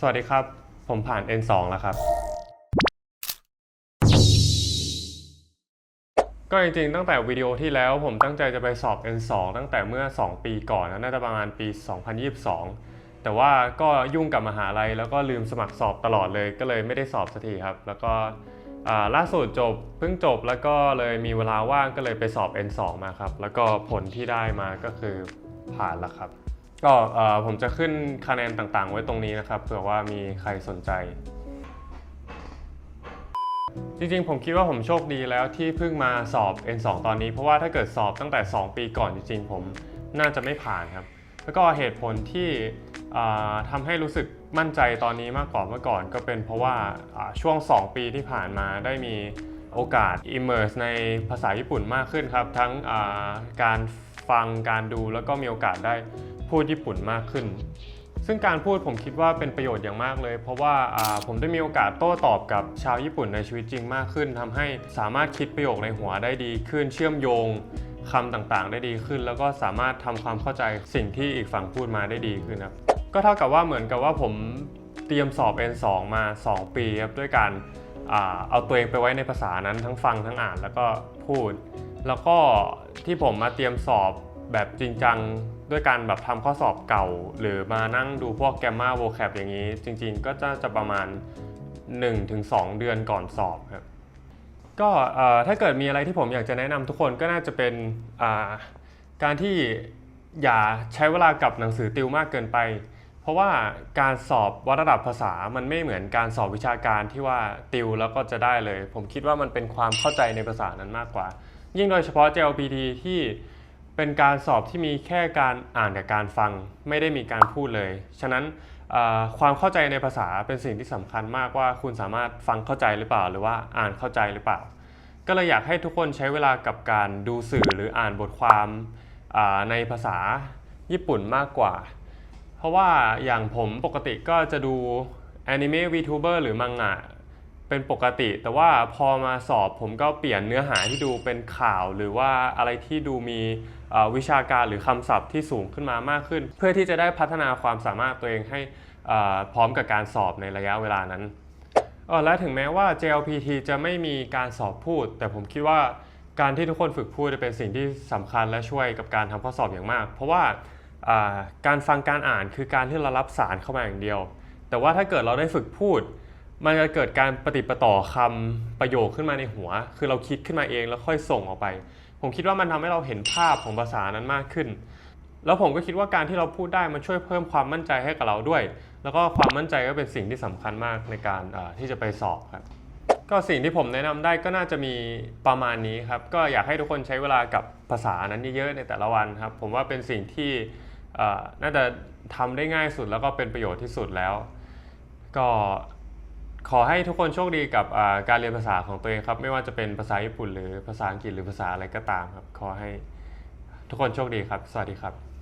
สวัสดีครับ ผมผ่าน N2 แล้วครับ ก็จริงๆ ตั้งแต่วิดีโอที่แล้วผมตั้งใจจะไปสอบ N2 ตั้งแต่เมื่อ 2 ปีก่อนนะน่าจะประมาณปี 2022 แต่ว่าก็ยุ่งกับมหาลัยแล้วก็ลืมสมัครสอบตลอดเลยก็เลยไม่ได้สอบสักทีครับ แล้วก็ล่าสุดจบเพิ่งจบแล้วก็เลยมีเวลาว่างก็เลยไปสอบ N2 มาครับ แล้วก็ผลที่ได้มาก็คือผ่านแล้วครับ ก็ผมจะขึ้นคะแนนต่างๆ ไว้ตรงนี้นะครับเผื่อว่ามีใครสนใจ จริงๆ ผมคิดว่าผมโชคดีแล้วที่เพิ่งมาสอบ N2 ตอนนี้ เพราะว่าถ้าเกิดสอบตั้งแต่ 2 ปีก่อนจริงๆ ผมน่าจะไม่ผ่านครับ แล้วก็เหตุผลที่ทำให้รู้สึกมั่นใจตอนนี้มากกว่าเมื่อก่อน ก็เป็นเพราะว่าอ่าช่วง 2 ปีที่ผ่านมาได้มีโอกาส immerse ในภาษาญี่ปุ่นมากขึ้นครับ ทั้งการฟังการดูแล้วก็มีโอกาสได้ พูดญี่ปุ่นมากขึ้น ซึ่งการพูดผมคิดว่าเป็นประโยชน์อย่างมากเลย เพราะว่าผมได้มีโอกาสโต้ตอบกับชาวญี่ปุ่นในชีวิตจริงมากขึ้นทำให้สามารถคิดประโยคในหัวได้ดีขึ้น เชื่อมโยงคำต่างๆ ได้ดีขึ้น แล้วก็สามารถทำความเข้าใจสิ่งที่อีกฝั่งพูดมาได้ดีขึ้นครับก็เท่ากับว่าเหมือนกับว่าผมเตรียมสอบ N2 มา 2 ปีครับด้วยการอเอาตัวเองไปไว้ในภาษานั้นทั้งฟังทั้งอ่านแล้วก็พูด แล้วก็ที่ผมมาเตรียมสอบแบบจริงจัง ด้วยการแบบทำข้อสอบเก่า หรือมานั่งดูพวกแกมมาโวแคปอย่างนี้ จริง ๆ ก็จะจะประมาณ 1-2 เดือนก่อนสอบครับก็ถ้าเกิดมีอะไรที่ผมอยากจะแนะนำทุกคนก็น่าจะเป็นการที่อย่าใช้เวลากับหนังสือติวมากเกินไป เพราะว่าการสอบวัดระดับภาษามันไม่เหมือนการสอบวิชาการที่ว่าติวแล้วก็จะได้เลย ผมคิดว่ามันเป็นความเข้าใจในภาษานั้นมากกว่า ยิ่งโดยเฉพาะ JLPT ที่ เป็นการสอบที่มีแค่การอ่านกับการฟังไม่ได้มีการพูดเลย ฉะนั้นความเข้าใจในภาษาเป็นสิ่งที่สำคัญมากว่าคุณสามารถฟังเข้าใจหรือเปล่า หรือว่าอ่านเข้าใจหรือเปล่า ก็เลยอยากให้ทุกคนใช้เวลากับการดูสื่อหรืออ่านบทความในภาษาญี่ปุ่นมากกว่า เพราะว่าอย่างผมปกติก็จะดูแอนิเมะ VTuber หรือมังงะ เป็นปกติ แต่ว่าพอมาสอบผมก็เปลี่ยนเนื้อหาที่ดูเป็นข่าว หรือว่าอะไรที่ดูมีวิชาการหรือคำศัพท์ที่สูงขึ้นมามากขึ้น เพื่อที่จะได้พัฒนาความสามารถตัวเองให้พร้อมกับการสอบในระยะเวลานั้นและถึงแม้ว่า JLPT จะไม่มีการสอบพูด แต่ผมคิดว่าการที่ทุกคนฝึกพูดจะเป็นสิ่งที่สำคัญและช่วยกับการทำข้อสอบอย่างมาก เพราะว่าการฟังการอ่านคือการที่เรารับสารเข้ามาอย่างเดียว แต่ว่าถ้าเกิดเราได้ฝึกพูด มันจะเกิดการปฏิประต่อคำประโยคขึ้นมาในหัว คือเราคิดขึ้นมาเองแล้วค่อยส่งออกไป ผมคิดว่ามันทำให้เราเห็นภาพของภาษานั้นมากขึ้น แล้วผมก็คิดว่าการที่เราพูดได้มันช่วยเพิ่มความมั่นใจให้กับเราด้วย แล้วก็ความมั่นใจก็เป็นสิ่งที่สำคัญมากในการที่จะไปสอบครับ ก็สิ่งที่ผมแนะนำได้ก็น่าจะมีประมาณนี้ครับ ก็อยากให้ทุกคนใช้เวลากับภาษานั้นเยอะๆในแต่ละวันครับ ผมว่าเป็นสิ่งที่น่าจะทำได้ง่ายสุดแล้วก็เป็นประโยชน์ที่สุดแล้ว ก็ ขอให้ทุกคนโชคดีกับการเรียนภาษาของตัวเองครับ ไม่ว่าจะเป็นภาษาญี่ปุ่นหรือภาษาอังกฤษหรือภาษาอะไรก็ตามครับ ขอให้ทุกคนโชคดีครับ สวัสดีครับ